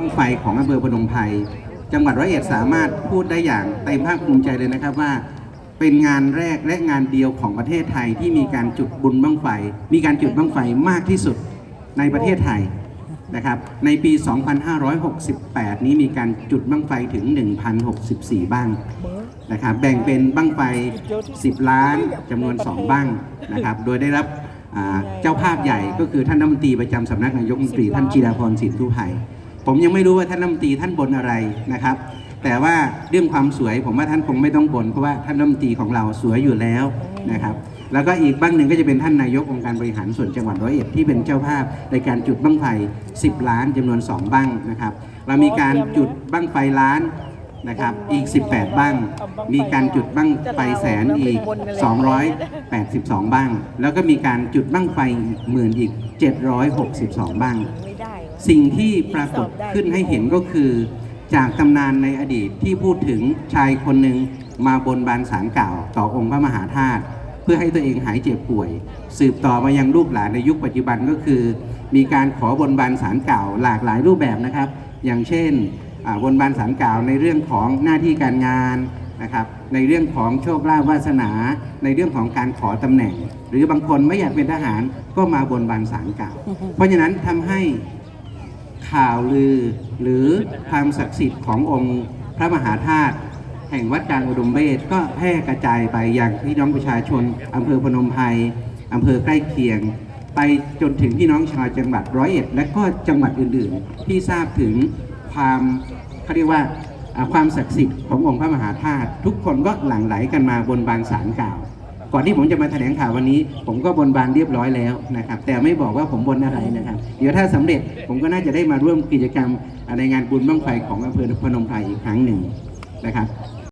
บั้งไฟของอำเภอพนมไพรจังหวัดร้อยเอ็ดสามารถพูดได้อย่างเต็มภาคภูมิใจเลยนะครับว่า เป็นงานแรกและงานเดียวของประเทศไทยที่มีการจุดบุญบั้งไฟ มีการจุดบั้งไฟมากที่สุดในประเทศไทยนะครับ ในปี 2568 นี้มีการจุดบั้งไฟถึง 1,064 บ้างนะครับแบ่งเป็นบั้งไฟ 10 ล้านจำนวน 2 บ้างนะครับโดยได้รับเจ้าภาพใหญ่ก็คือท่านรัฐมนตรีประจำสำนักนายกรัฐมนตรีท่านจีราพรสินทุไพย ผมยังไม่รู้ว่าท่านรัฐมนตรีท่านบนอะไรนะครับ แต่ว่าเรื่องความสวยผมว่าท่านคงไม่ต้องบนเพราะว่าท่านรัฐมนตรีของเราสวยอยู่แล้วนะครับแล้วก็อีกบ้างหนึ่งก็จะเป็นท่านนายกองค์การบริหารส่วนจังหวัดร้อยเอ็ดที่เป็นเจ้าภาพในการจุดบั้งไฟ 10 ล้านจำนวน 2 บ้างนะครับ เรามีการจุดบั้งไฟล้านนะครับอีก 18 บ้าง มีการจุดบั้งไฟแสนอีก 282 บ้าง แล้วก็มีการจุดบั้งไฟหมื่นอีก 762 บ้าง สิ่งที่ปรากฏขึ้นให้เห็นก็คือ จากตำนานในอดีตที่พูดถึงชายคนหนึ่งมาบนบานสารกล่าว ต่อองค์พระมหาธาตุเพื่อให้ตัวเองหายเจ็บป่วย สืบต่อมายังลูกหลานในยุคปัจจุบันก็คือ มีการขอบนบานสารกล่าวหลากหลายรูปแบบนะครับ อย่างเช่นบนบานสารกล่าวในเรื่องของหน้าที่การงานนะครับในเรื่องของโชคลาภวาสนา ในเรื่องของการขอตำแหน่ง หรือบางคนไม่อยากเป็นทหารก็มาบนบานสารกล่าว เพราะฉะนั้นทำให้ ข่าวลือหรือความศักดิ์สิทธิ์ขององค์พระมหาธาตุแห่งวัดกลางอุดมเวทก็แพร่กระจายไปอยังพี่น้องประชาชนอำเภอพนมไพรอำเภอใกล้เคียง ไปจนถึงพี่น้องชาวจังหวัดร้อยเอ็ด และก็จังหวัดอื่นๆ ที่ทราบถึงความเขาเรียกว่าอ่าความศักดิ์สิทธิ์ขององค์พระมหาธาตุทุกคนก็หลั่งไหลกันมาบนบานสารกล่าว ก่อนที่ผมจะมาแถลงข่าววันนี้ ผมก็บนบานเรียบร้อยแล้วนะครับ แต่ไม่บอกว่าผมบนอะไรนะครับ เดี๋ยวถ้าสำเร็จผมก็น่าจะได้มาร่วมกิจกรรมในงานบุญบ้างไฟของอำเภอพนมไพรอีกครั้งหนึ่งนะครับ